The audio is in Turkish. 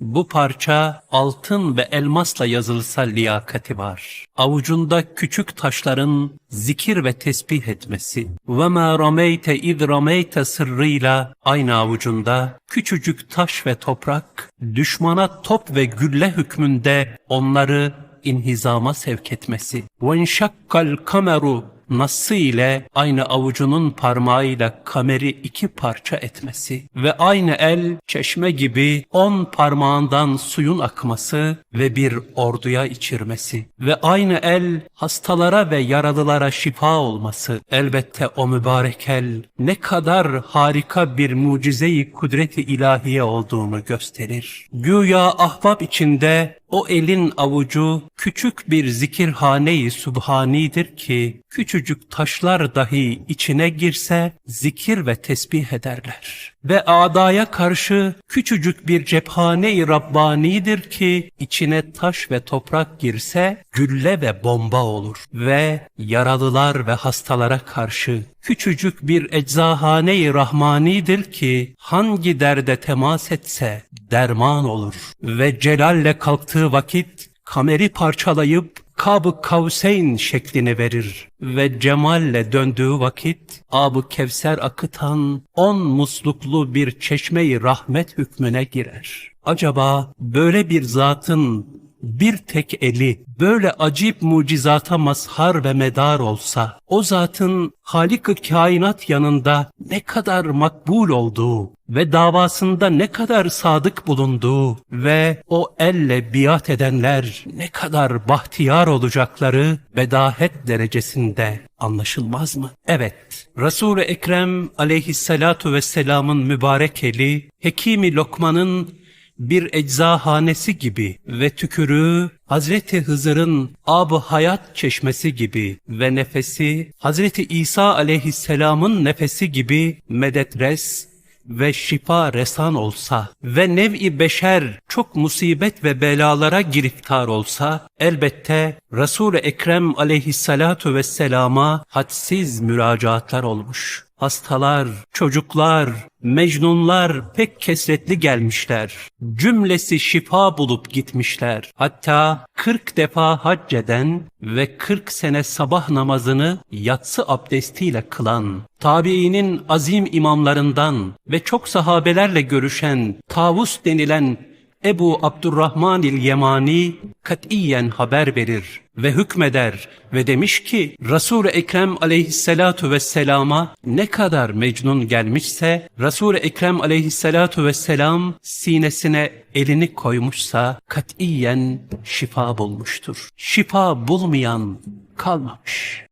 Bu parça altın ve elmasla yazılsa liyakati var. Avucunda küçük taşların zikir ve tesbih etmesi. Ve ma rameyte id rameyte sırrıyla aynı avucunda küçücük taş ve toprak düşmana top ve gülle hükmünde onları inhizama sevk etmesi. Ve inşakkal kameru Nassı ile aynı avucunun parmağıyla kameri iki parça etmesi ve aynı el çeşme gibi on parmağından suyun akması ve bir orduya içirmesi ve aynı el hastalara ve yaralılara şifa olması elbette o mübarek el ne kadar harika bir mucizeyi kudreti ilahiye olduğunu gösterir. Güya ahbap içinde o elin avucu küçük bir zikirhane-i subhanidir ki küçücük taşlar dahi içine girse zikir ve tesbih ederler. Ve adaya karşı küçücük bir cephane-i Rabbani'dir ki içine taş ve toprak girse gülle ve bomba olur. Ve yaralılar ve hastalara karşı küçücük bir eczahane-i Rahmani'dir ki hangi derde temas etse derman olur. Ve celalle kalktığı vakit kameri parçalayıp Kab-ı Kavseyn şeklini verir ve cemalle döndüğü vakit Ab-ı Kevser akıtan on musluklu bir çeşmeyi rahmet hükmüne girer. Acaba böyle bir zatın bir tek eli böyle acip mucizata mazhar ve medar olsa, o zatın Halik-ı kainat yanında ne kadar makbul olduğu ve davasında ne kadar sadık bulunduğu ve o elle biat edenler ne kadar bahtiyar olacakları bedahet derecesinde anlaşılmaz mı? Evet, Resul-i Ekrem aleyhissalatu vesselamın mübarek eli, Hekimi Lokman'ın bir eczahanesi gibi ve tükürüğü Hazreti Hızır'ın ab hayat çeşmesi gibi ve nefesi Hazreti İsa aleyhisselamın nefesi gibi medetres ve şifa resan olsa ve nev'i beşer çok musibet ve belalara giriftar olsa elbette Resul-i Ekrem aleyhissalatu vesselama hadsiz müracaatlar olmuş. Hastalar, çocuklar, mecnunlar pek kesretli gelmişler. Cümlesi şifa bulup gitmişler. Hatta 40 defa hac eden ve 40 sene sabah namazını yatsı abdestiyle kılan, tabiinin azim imamlarından ve çok sahabelerle görüşen Tavus denilen Ebu Abdurrahman il Yemani katiyen haber verir ve hükmeder ve demiş ki Resul-i Ekrem aleyhissalatu vesselama ne kadar mecnun gelmişse Resul-i Ekrem aleyhissalatu vesselam sinesine elini koymuşsa katiyen şifa bulmuştur. Şifa bulmayan kalmamış.